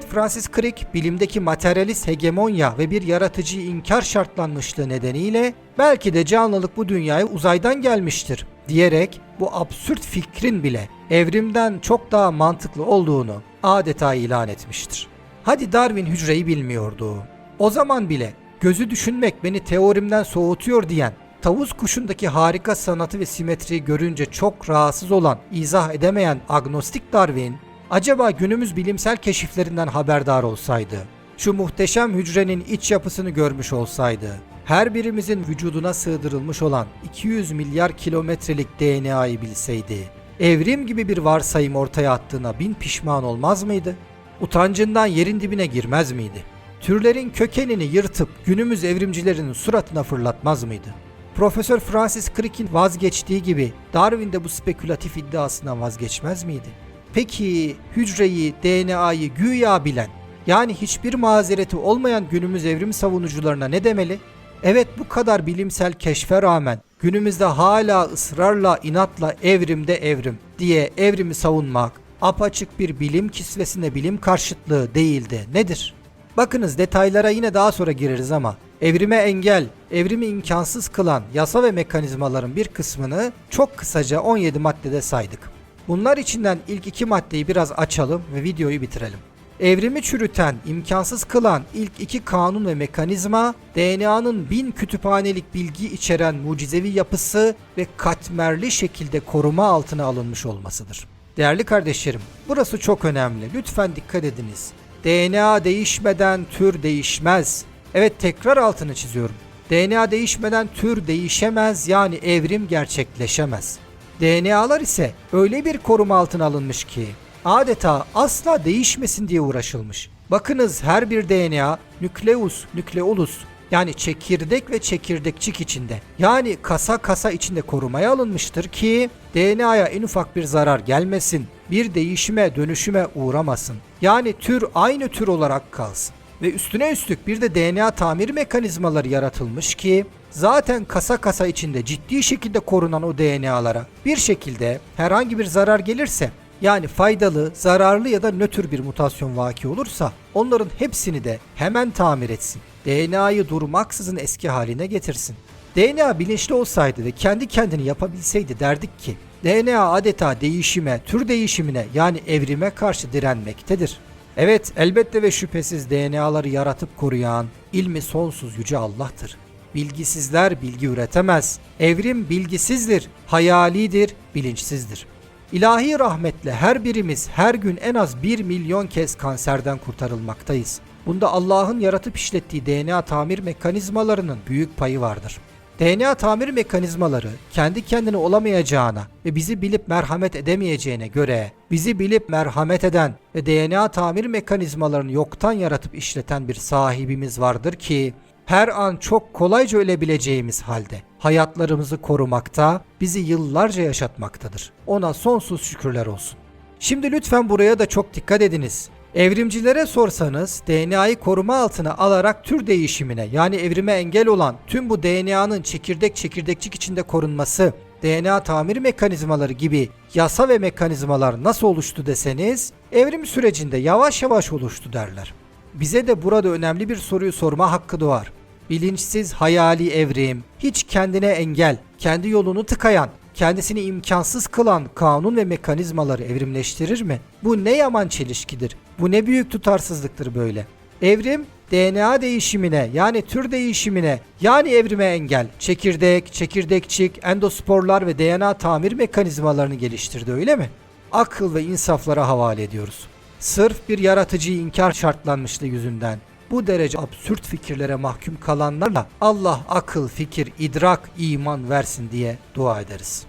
Evet Francis Crick bilimdeki materyalist hegemonya ve bir yaratıcı inkar şartlanmışlığı nedeniyle belki de canlılık bu dünyaya uzaydan gelmiştir diyerek bu absürt fikrin bile evrimden çok daha mantıklı olduğunu adeta ilan etmiştir. Hadi Darwin hücreyi bilmiyordu. O zaman bile gözü düşünmek beni teorimden soğutuyor diyen tavus kuşundaki harika sanatı ve simetriyi görünce çok rahatsız olan, izah edemeyen agnostik Darwin acaba günümüz bilimsel keşiflerinden haberdar olsaydı, şu muhteşem hücrenin iç yapısını görmüş olsaydı, her birimizin vücuduna sığdırılmış olan 200 milyar kilometrelik DNA'yı bilseydi, evrim gibi bir varsayım ortaya attığına bin pişman olmaz mıydı? Utancından yerin dibine girmez miydi? Türlerin kökenini yırtıp günümüz evrimcilerinin suratına fırlatmaz mıydı? Profesör Francis Crick'in vazgeçtiği gibi Darwin de bu spekülatif iddiasından vazgeçmez miydi? Peki hücreyi, DNA'yı güya bilen, yani hiçbir mazereti olmayan günümüz evrim savunucularına ne demeli? Evet bu kadar bilimsel keşfe rağmen günümüzde hala ısrarla inatla evrimde evrim diye evrimi savunmak apaçık bir bilim kisvesine bilim karşıtlığı değildi. Nedir? Bakınız detaylara yine daha sonra gireriz ama evrime engel, evrimi imkansız kılan yasa ve mekanizmaların bir kısmını çok kısaca 17 maddede saydık. Bunlar içinden ilk iki maddeyi biraz açalım ve videoyu bitirelim. Evrimi çürüten, imkansız kılan ilk iki kanun ve mekanizma, DNA'nın bin kütüphanelik bilgi içeren mucizevi yapısı ve katmerli şekilde koruma altına alınmış olmasıdır. Değerli kardeşlerim, burası çok önemli. Lütfen dikkat ediniz. DNA değişmeden tür değişmez. Evet tekrar altını çiziyorum. DNA değişmeden tür değişemez yani evrim gerçekleşemez. DNA'lar ise öyle bir koruma altına alınmış ki adeta asla değişmesin diye uğraşılmış. Bakınız her bir DNA nükleus, nükleolus yani çekirdek ve çekirdekçik içinde yani kasa kasa içinde korumaya alınmıştır ki DNA'ya en ufak bir zarar gelmesin, bir değişime dönüşüme uğramasın. Yani tür aynı tür olarak kalsın. Ve üstüne üstlük bir de DNA tamir mekanizmaları yaratılmış ki zaten kasa kasa içinde ciddi şekilde korunan o DNA'lara bir şekilde herhangi bir zarar gelirse yani faydalı, zararlı ya da nötr bir mutasyon vaki olursa onların hepsini de hemen tamir etsin. DNA'yı durmaksızın eski haline getirsin. DNA bilinçli olsaydı ve kendi kendini yapabilseydi derdik ki DNA adeta değişime, tür değişimine yani evrime karşı direnmektedir. Evet elbette ve şüphesiz DNA'ları yaratıp koruyan ilmi sonsuz yüce Allah'tır. Bilgisizler bilgi üretemez. Evrim bilgisizdir, hayalidir, bilinçsizdir. İlahi rahmetle her birimiz her gün en az 1 milyon kez kanserden kurtarılmaktayız. Bunda Allah'ın yaratıp işlettiği DNA tamir mekanizmalarının büyük payı vardır. DNA tamir mekanizmaları kendi kendine olamayacağına ve bizi bilip merhamet edemeyeceğine göre bizi bilip merhamet eden ve DNA tamir mekanizmalarını yoktan yaratıp işleten bir sahibimiz vardır ki her an çok kolayca ölebileceğimiz halde hayatlarımızı korumakta, bizi yıllarca yaşatmaktadır. Ona sonsuz şükürler olsun. Şimdi lütfen buraya da çok dikkat ediniz. Evrimcilere sorsanız DNA'yı koruma altına alarak tür değişimine yani evrime engel olan tüm bu DNA'nın çekirdek çekirdekçik içinde korunması, DNA tamir mekanizmaları gibi yasa ve mekanizmalar nasıl oluştu deseniz evrim sürecinde yavaş yavaş oluştu derler. Bize de burada önemli bir soruyu sorma hakkı doğar. Bilinçsiz hayali evrim, hiç kendine engel, kendi yolunu tıkayan, kendisini imkansız kılan kanun ve mekanizmaları evrimleştirir mi? Bu ne yaman çelişkidir. Bu ne büyük tutarsızlıktır böyle. Evrim DNA değişimine yani tür değişimine yani evrime engel, çekirdek, çekirdekçik, endosporlar ve DNA tamir mekanizmalarını geliştirdi öyle mi? Akıl ve insaflara havale ediyoruz. Sırf bir yaratıcı inkar şartlanmışlığı yüzünden bu derece absürt fikirlere mahkum kalanlarla Allah akıl, fikir, idrak, iman versin diye dua ederiz.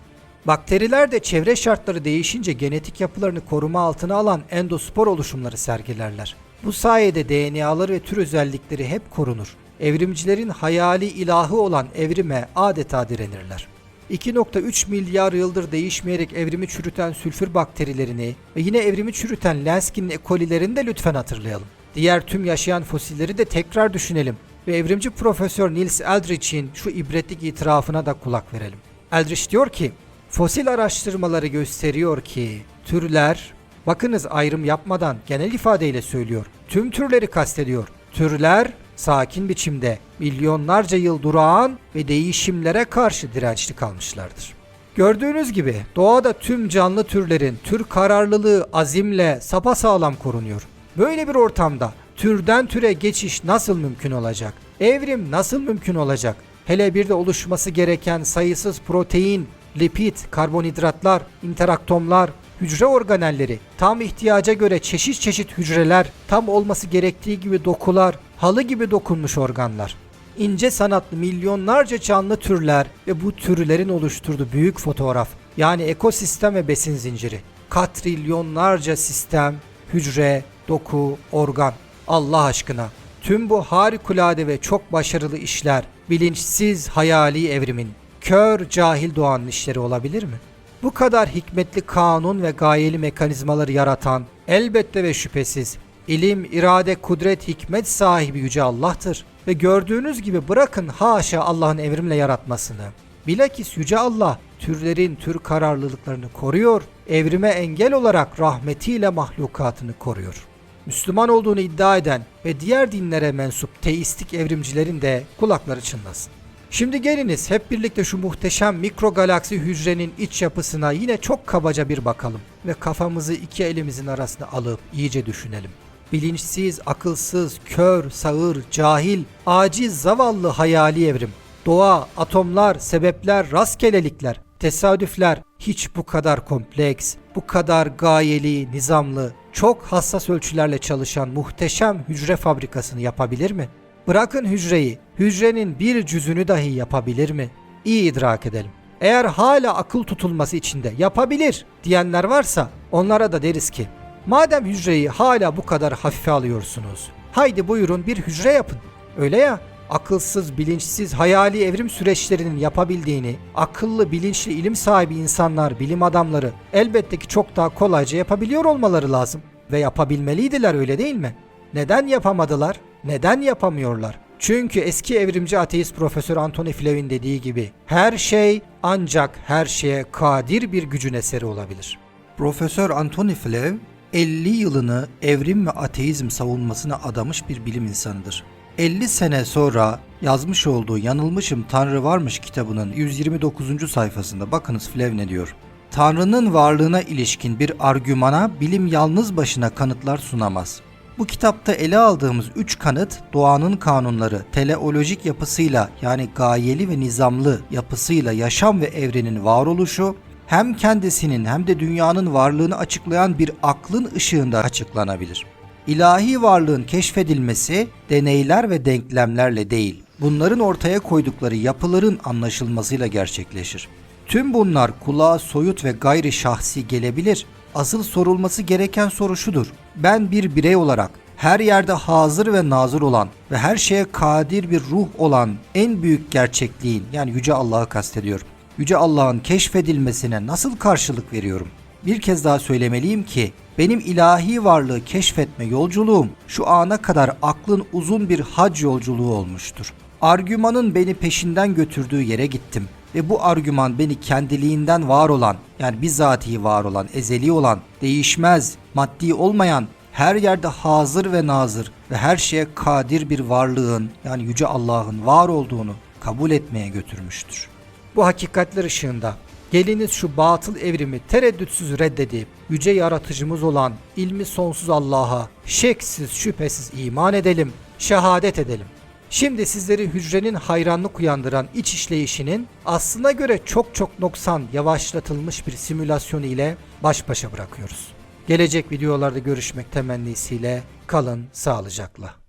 Bakteriler de çevre şartları değişince genetik yapılarını koruma altına alan endospor oluşumları sergilerler. Bu sayede DNA'ları ve tür özellikleri hep korunur. Evrimcilerin hayali ilahı olan evrime adeta direnirler. 2.3 milyar yıldır değişmeyerek evrimi çürüten sülfür bakterilerini ve yine evrimi çürüten Lansky'nin ekolilerini de lütfen hatırlayalım. Diğer tüm yaşayan fosilleri de tekrar düşünelim ve evrimci Profesör Niels Eldrich'in şu ibretlik itirafına da kulak verelim. Eldridge diyor ki, fosil araştırmaları gösteriyor ki türler Bakınız ayrım yapmadan genel ifadeyle söylüyor. Tüm türleri kastediyor. Türler sakin biçimde milyonlarca yıl durağan ve değişimlere karşı dirençli kalmışlardır. Gördüğünüz gibi doğada tüm canlı türlerin tür kararlılığı azimle sapasağlam korunuyor. Böyle bir ortamda türden türe geçiş nasıl mümkün olacak? Evrim nasıl mümkün olacak? Hele bir de oluşması gereken sayısız protein, lipid, karbonhidratlar, interaktomlar, hücre organelleri, tam ihtiyaca göre çeşit çeşit hücreler, tam olması gerektiği gibi dokular, halı gibi dokunmuş organlar. İnce sanatlı milyonlarca canlı türler ve bu türlerin oluşturduğu büyük fotoğraf yani ekosistem ve besin zinciri. Katrilyonlarca sistem, hücre, doku, organ. Allah aşkına tüm bu harikulade ve çok başarılı işler bilinçsiz hayali evrimin kör cahil doğanın işleri olabilir mi? Bu kadar hikmetli kanun ve gayeli mekanizmaları yaratan elbette ve şüphesiz ilim, irade, kudret, hikmet sahibi yüce Allah'tır. Ve gördüğünüz gibi bırakın haşa Allah'ın evrimle yaratmasını. Bilakis yüce Allah türlerin tür kararlılıklarını koruyor, evrime engel olarak rahmetiyle mahlukatını koruyor. Müslüman olduğunu iddia eden ve diğer dinlere mensup teistik evrimcilerin de kulakları çınlasın. Şimdi geliniz hep birlikte şu muhteşem mikro galaksi hücrenin iç yapısına yine çok kabaca bir bakalım ve kafamızı iki elimizin arasına alıp iyice düşünelim. Bilinçsiz, akılsız, kör, sağır, cahil, aciz, zavallı hayali evrim. Doğa, atomlar, sebepler, rastgelelikler, tesadüfler hiç bu kadar kompleks, bu kadar gayeli, nizamlı, çok hassas ölçülerle çalışan muhteşem hücre fabrikasını yapabilir mi? Bırakın hücreyi, hücrenin bir cüzünü dahi yapabilir mi? İyi idrak edelim. Eğer hala akıl tutulması içinde yapabilir diyenler varsa onlara da deriz ki madem hücreyi hala bu kadar hafife alıyorsunuz haydi buyurun bir hücre yapın. Öyle ya akılsız, bilinçsiz, hayali evrim süreçlerinin yapabildiğini akıllı, bilinçli, ilim sahibi insanlar, bilim adamları elbette ki çok daha kolayca yapabiliyor olmaları lazım. Ve yapabilmeliydiler öyle değil mi? Neden yapamadılar? Neden yapamıyorlar? Çünkü eski evrimci ateist Profesör Anthony Fleur'in dediği gibi her şey ancak her şeye kadir bir gücün eseri olabilir. Profesör Anthony Fleur 50 yılını evrim ve ateizm savunmasına adamış bir bilim insanıdır. 50 sene sonra yazmış olduğu Yanılmışım Tanrı Varmış kitabının 129. sayfasında bakınız Flev ne diyor. Tanrı'nın varlığına ilişkin bir argümana bilim yalnız başına kanıtlar sunamaz. Bu kitapta ele aldığımız üç kanıt doğanın kanunları, teleolojik yapısıyla yani gayeli ve nizamlı yapısıyla yaşam ve evrenin varoluşu hem kendisinin hem de dünyanın varlığını açıklayan bir aklın ışığında açıklanabilir. İlahi varlığın keşfedilmesi deneyler ve denklemlerle değil, bunların ortaya koydukları yapıların anlaşılmasıyla gerçekleşir. Tüm bunlar kulağa soyut ve gayri şahsi gelebilir. Asıl sorulması gereken soru şudur. Ben bir birey olarak her yerde hazır ve nazır olan ve her şeye kadir bir ruh olan en büyük gerçekliğin yani Yüce Allah'ı kastediyor. Yüce Allah'ın keşfedilmesine nasıl karşılık veriyorum? Bir kez daha söylemeliyim ki benim ilahi varlığı keşfetme yolculuğum şu ana kadar aklın uzun bir hac yolculuğu olmuştur. Argümanın beni peşinden götürdüğü yere gittim ve bu argüman beni kendiliğinden var olan yani bizatihi var olan, ezeli olan, değişmez, maddi olmayan, her yerde hazır ve nazır ve her şeye kadir bir varlığın yani yüce Allah'ın var olduğunu kabul etmeye götürmüştür. Bu hakikatler ışığında geliniz şu batıl evrimi tereddütsüz reddedip yüce yaratıcımız olan ilmi sonsuz Allah'a şeksiz şüphesiz iman edelim, şehadet edelim. Şimdi sizleri hücrenin hayranlık uyandıran iç işleyişinin aslına göre çok çok noksan yavaşlatılmış bir simülasyon ile baş başa bırakıyoruz. Gelecek videolarda görüşmek temennisiyle kalın sağlıcakla.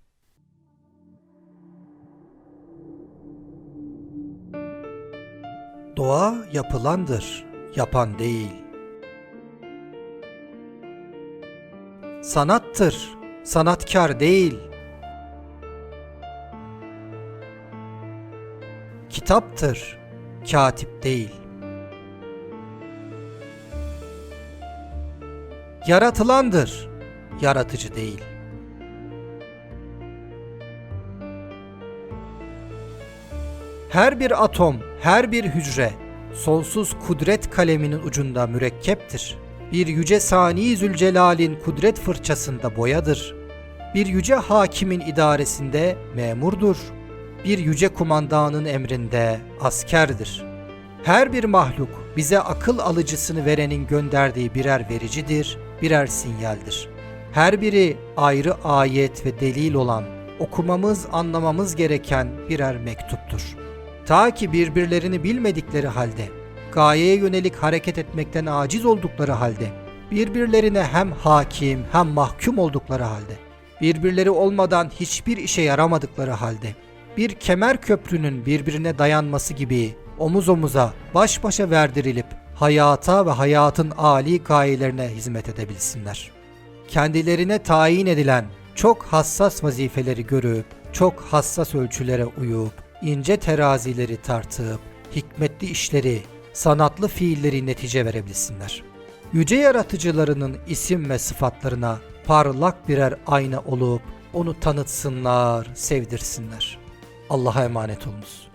Doğa yapılandır, yapan değil. Sanattır, sanatkar değil. Kitaptır, katip değil. Yaratılandır, yaratıcı değil. Her bir atom, her bir hücre sonsuz kudret kaleminin ucunda mürekkeptir. Bir yüce Sani Zülcelal'in kudret fırçasında boyadır. Bir yüce hakimin idaresinde memurdur. Bir yüce kumandanın emrinde askerdir. Her bir mahluk bize akıl alıcısını verenin gönderdiği birer vericidir, birer sinyaldir. Her biri ayrı ayet ve delil olan, okumamız, anlamamız gereken birer mektuptur. Ta ki birbirlerini bilmedikleri halde, gayeye yönelik hareket etmekten aciz oldukları halde, birbirlerine hem hakim hem mahkum oldukları halde, birbirleri olmadan hiçbir işe yaramadıkları halde, bir kemer köprünün birbirine dayanması gibi omuz omuza, baş başa verdirilip hayata ve hayatın âli gayelerine hizmet edebilsinler. Kendilerine tayin edilen çok hassas vazifeleri görüp, çok hassas ölçülere uyup, ince terazileri tartıp, hikmetli işleri, sanatlı fiilleri netice verebilsinler. Yüce yaratıcılarının isim ve sıfatlarına parlak birer ayna olup onu tanıtsınlar, sevdirsinler. Allah'a emanet olunuz.